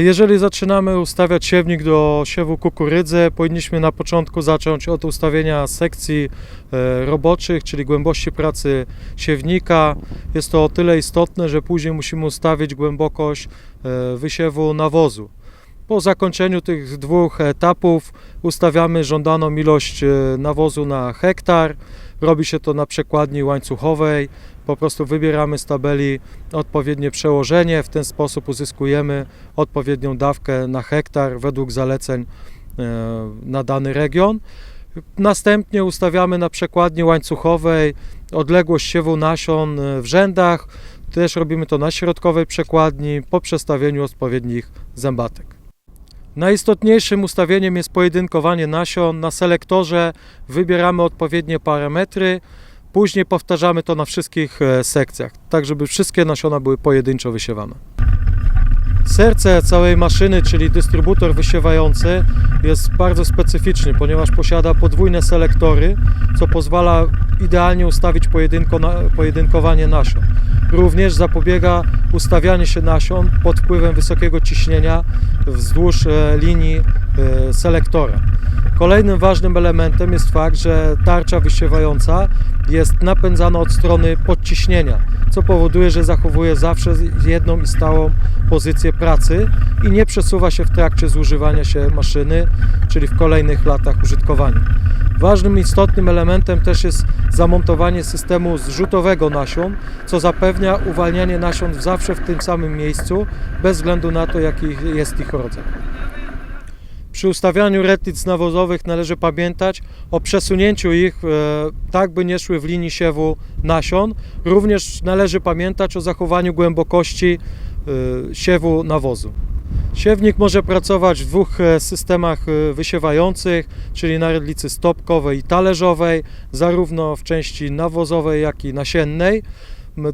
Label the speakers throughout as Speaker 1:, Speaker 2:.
Speaker 1: Jeżeli zaczynamy ustawiać siewnik do siewu kukurydzy, powinniśmy na początku zacząć od ustawienia sekcji e, roboczych, czyli głębokości pracy siewnika. Jest to o tyle istotne, że później musimy ustawić głębokość e, wysiewu nawozu. Po zakończeniu tych dwóch etapów ustawiamy żądaną ilość e, nawozu na hektar. Robi się to na przekładni łańcuchowej. Po prostu wybieramy z tabeli odpowiednie przełożenie. W ten sposób uzyskujemy odpowiednią dawkę na hektar według zaleceń e, na dany region. Następnie ustawiamy na przekładni łańcuchowej odległość siewu nasion e, w rzędach. Też robimy to na środkowej przekładni po przestawieniu odpowiednich zębatek. Najistotniejszym ustawieniem jest pojedynkowanie nasion. Na selektorze wybieramy odpowiednie parametry. Później powtarzamy to na wszystkich e, sekcjach, tak żeby wszystkie nasiona były pojedynczo wysiewane. Serce całej maszyny, czyli dystrybutor wysiewający, jest bardzo specyficzny, ponieważ posiada podwójne selektory, co pozwala idealnie ustawić pojedynko, na, pojedynkowanie nasion. Również zapobiega ustawianie się nasion pod wpływem wysokiego ciśnienia wzdłuż e, linii e, selektora. Kolejnym ważnym elementem jest fakt, że tarcza wysiewająca jest napędzana od strony podciśnienia, co powoduje, że zachowuje zawsze jedną i stałą pozycję pracy i nie przesuwa się w trakcie zużywania się maszyny, czyli w kolejnych latach użytkowania. Ważnym, istotnym elementem też jest zamontowanie systemu zrzutowego nasion, co zapewnia uwalnianie nasion zawsze w tym samym miejscu, bez względu na to, jaki jest ich rodzaj. Przy ustawianiu retnic nawozowych należy pamiętać o przesunięciu ich e, tak, by nie szły w linii siewu nasion. Również należy pamiętać o zachowaniu głębokości siewu nawozu. Siewnik może pracować w dwóch e, systemach e, wysiewających, czyli na redlicy stopkowej i talerzowej, zarówno w części nawozowej, jak i nasiennej.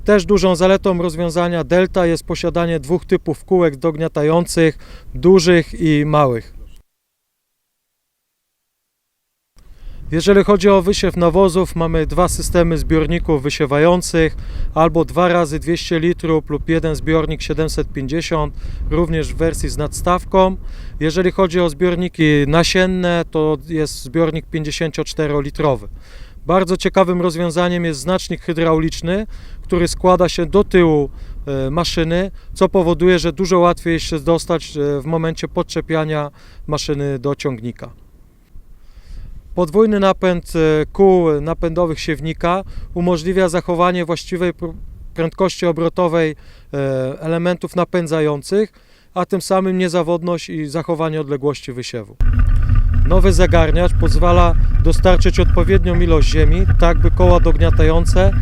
Speaker 1: Też dużą zaletą rozwiązania Delta jest posiadanie dwóch typów kółek dogniatających, dużych i małych. Jeżeli chodzi o wysiew nawozów, mamy dwa systemy zbiorników wysiewających, albo 2 razy 200 litrów lub jeden zbiornik 750, również w wersji z nadstawką. Jeżeli chodzi o zbiorniki nasienne, to jest zbiornik 54-litrowy. Bardzo ciekawym rozwiązaniem jest znacznik hydrauliczny, który składa się do tyłu e, maszyny, co powoduje, że dużo łatwiej się dostać e, w momencie podczepiania maszyny do ciągnika. Podwójny napęd e, kół napędowych siewnika umożliwia zachowanie właściwej pr- prędkości obrotowej e, elementów napędzających, a tym samym niezawodność i zachowanie odległości wysiewu. Nowy zagarniacz pozwala dostarczyć odpowiednią ilość ziemi, tak by koła dogniatające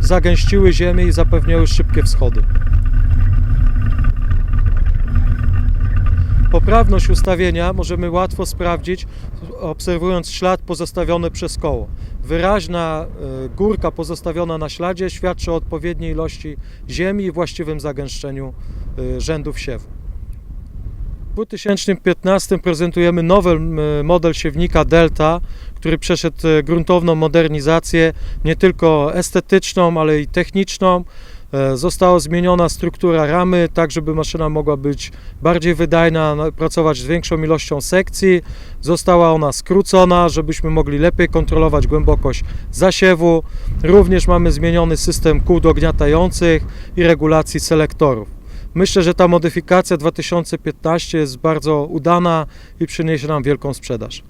Speaker 1: zagęściły ziemię i zapewniały szybkie wschody. Poprawność ustawienia możemy łatwo sprawdzić, obserwując ślad pozostawiony przez koło. Wyraźna e, górka pozostawiona na śladzie świadczy o odpowiedniej ilości ziemi i właściwym zagęszczeniu e, rzędów siewu. W 2015 prezentujemy nowy model siewnika Delta, który przeszedł e, gruntowną modernizację, nie tylko estetyczną, ale i techniczną. E, Została zmieniona struktura ramy, tak żeby maszyna mogła być bardziej wydajna, na- pracować z większą ilością sekcji. Została ona skrócona, żebyśmy mogli lepiej kontrolować głębokość zasiewu. Również mamy zmieniony system kół dogniatających i regulacji selektorów. Myślę, że ta modyfikacja 2015 jest bardzo udana i przyniesie nam wielką sprzedaż.